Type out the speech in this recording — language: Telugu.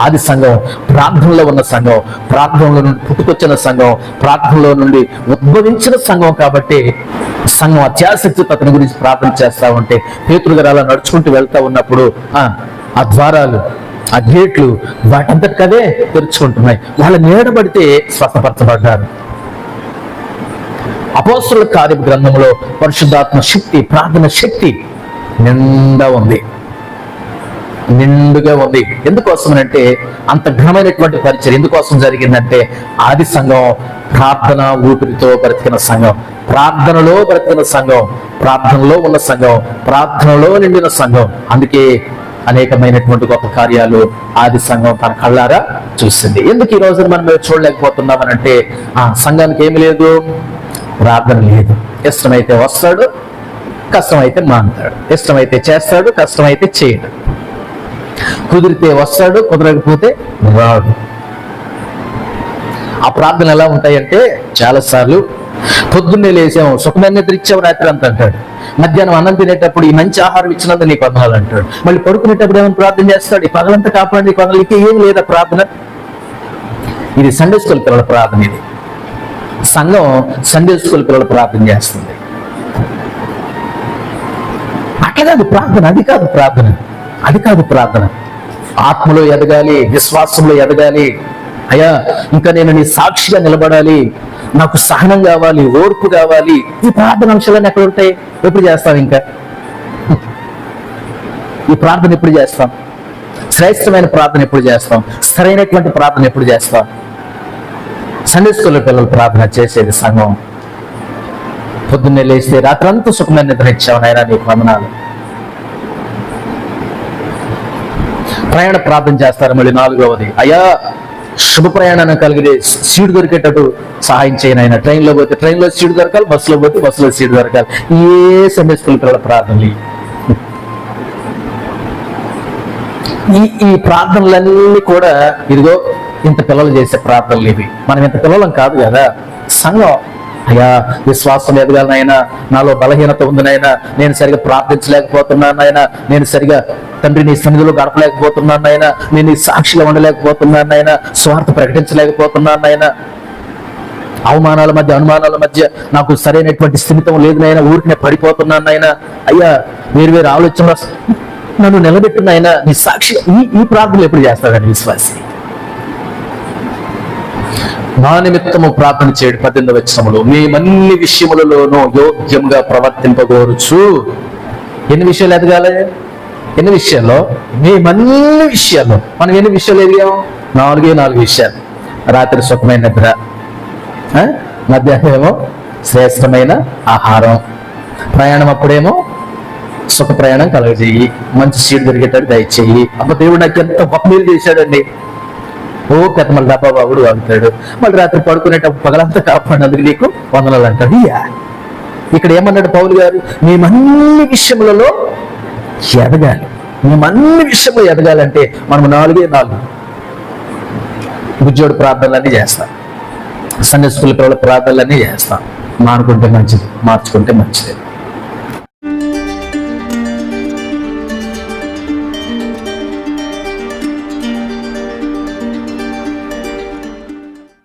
ఆది సంఘం ప్రార్థనలో ఉన్న సంఘం ప్రార్థనలో నుండి పుట్టుకొచ్చిన సంఘం ప్రార్థనలో నుండి ఉద్భవించిన సంఘం కాబట్టి సంఘం అత్యాసక్తితో అతని గురించి ప్రార్థన చేస్తా ఉంటే పేతురు గారు అలా నడుచుకుంటూ వెళ్తా ఉన్నప్పుడు ఆ ఆ ద్వారాలు ఆ గేట్లు వాటంతటికదే తెరుచుకుంటున్నాయి. వాళ్ళ నీడబడితే స్వస్థపరచబడ్డారు. అపోస్తుల కార్య గ్రంథంలో పరిశుద్ధాత్మ శక్తి ప్రార్థన శక్తి నిండా ఉంది. నిండుగా ఉంది. ఎందుకోసమనంటే అంత ఘనమైనటువంటి పరిచయం ఎందుకోసం జరిగిందంటే ఆది సంఘం ప్రార్థన ఊపిరితో బ్రతికిన సంఘం. ప్రార్థనలో బ్రతికిన సంఘం ప్రార్థనలో ఉన్న సంఘం ప్రార్థనలో నిండిన సంఘం. అందుకే అనేకమైనటువంటి గొప్ప కార్యాలు ఆది సంఘం తన కళ్ళారా చూసింది. ఎందుకు ఈ రోజున మనం చూడలేకపోతున్నామనంటే ఆ సంఘానికి ఏమి లేదు ప్రార్థన లేదు. ఇష్టమైతే వస్తాడు కష్టమైతే మానుతాడు. ఇష్టమైతే చేస్తాడు కష్టమైతే చేయడు. కుదిరితే వస్తాడు కుదరకపోతే రాడు. ఆ ప్రార్థన ఎలా ఉంటాయంటే చాలా సార్లు పొద్దున్నే లేసాము సుఖమైన నిద్ర రాత్రి అంత అంటాడు. మధ్యాహ్నం అన్నం తినేటప్పుడు ఈ మంచి ఆహారం ఇచ్చినందుకు నీకు వందనాలు అంటాడు. మళ్ళీ పడుకునేటప్పుడు ఏమైనా ప్రార్థన చేస్తాడు ఈ పగలంతా కాపాడి పగలు ఇక ఏం లేదా ప్రార్థన? ఇది సండే స్కూల్ పిల్లల ప్రార్థన ఇది. సంఘం సండే స్కూల్ పిల్లలు ప్రార్థన చేస్తుంది. అట్లా కాదు ప్రార్థన అది కాదు ప్రార్థన. అది కాదు ప్రార్థన. ఆత్మలో ఎదగాలి విశ్వాసంలో ఎదగాలి. అయ్యా ఇంకా నేను నీ సాక్షిగా నిలబడాలి. నాకు సహనం కావాలి ఓర్పు కావాలి. ఈ ప్రార్థన అంశాలన్నీ ఎక్కడ ఉంటాయి? ఎప్పుడు చేస్తాం ఇంకా? ఈ ప్రార్థన ఎప్పుడు చేస్తాం? శ్రేష్టమైన ప్రార్థన ఎప్పుడు చేస్తాం? సరైనటువంటి ప్రార్థన ఎప్పుడు చేస్తాం? సండే స్కూల్లో పిల్లలు ప్రార్థన చేసేది సంఘం. పొద్దున్నే లేస్తే రాత్రంతా సుఖమైన నిద్ర ఇచ్చావు నాయన నీకు వందనాలు. ప్రయాణ ప్రార్థన చేస్తారు మళ్ళీ నాలుగవది. అయ్యా శుభ ప్రయాణాన్ని కలిగితే సీట్ దొరికేటట్టు సహాయం చేయను ఆయన ట్రైన్లో పోతే ట్రైన్లో సీట్ దొరకాలి బస్సులో పోతే బస్సులో సీట్ దొరకాలి. ఏ సండే పిల్లల ప్రార్థనలు? ఈ ఈ ప్రార్థనలన్నీ కూడా ఇదిగో ఇంత పిల్లలు చేసే ప్రార్థనలు ఇవి. మనం ఇంత పిల్లలం కాదు కదా. సంఘం. అయ్యా విశ్వాసం ఎదగాలనైనా నాలో బలహీనత ఉంది నాయనా. నేను సరిగా ప్రార్థించలేకపోతున్నాను నాయనా. నేను సరిగా తండ్రి నీ సన్నిధిలో గడపలేకపోతున్నాను నాయన. నేను నీ సాక్షిగా ఉండలేకపోతున్నాను నాయన. స్వార్థ ప్రకటించలేకపోతున్నాను నాయన. అవమానాల మధ్య అనుమానాల మధ్య నాకు సరైనటువంటి స్థిమితం లేదు నాయన. ఊరికి నేను పడిపోతున్నాను నాయన. అయ్యా వేరు వేరు ఆలోచన నన్ను నిలబెట్టిన ఆయన నీ సాక్షి ఈ ఈ ప్రార్థనలు ఎప్పుడు చేస్తాడండి విశ్వాసి? నా నిమిత్తము ప్రార్థన చేయడు పద్దెనిమిది వచ్చినములు మేమన్ని విషయములలోనూ యోగ్యంగా ప్రవర్తింపగోరుచు. ఎన్ని విషయాలు ఎదగాలి? ఎన్ని విషయాల్లో? మేమన్ని విషయాల్లో. మనం ఎన్ని విషయాలు ఎదిగాం? నాలుగే నాలుగు విషయాలు. రాత్రి సుఖమైన నిద్ర. ఆ? మధ్యాహ్నం ఏమో శ్రేష్టమైన ఆహారం. ప్రయాణం అప్పుడేమో సుఖ ప్రయాణం కలగజేయి. మంచి సీట్ దొరికేటట్టు దయచేయి. అమ్మ దేవుడు నాకు ఎంత గొప్ప మేలు చేశాడండి. ఓ కథమల డబ్బా బాబుడు వాగుతాడు. మళ్ళీ రాత్రి పడుకునేటప్పుడు పగలంతా కాపాడినందుకు నీకు వందనాలు అంటాడు. ఇక్కడ ఏమన్నాడు పౌలు గారు? మేమన్ని విషయములలో ఎదగాలి. మేమన్ని విషయంలో ఎదగాలంటే మనం నాలుగే నాలుగు ఉద్యోగ ప్రార్థనలన్నీ చేస్తాం. సండే స్కూల్ పిల్లల ప్రార్థనలన్నీ చేస్తాం. మానుకుంటే మంచిది మార్చుకుంటే మంచిది.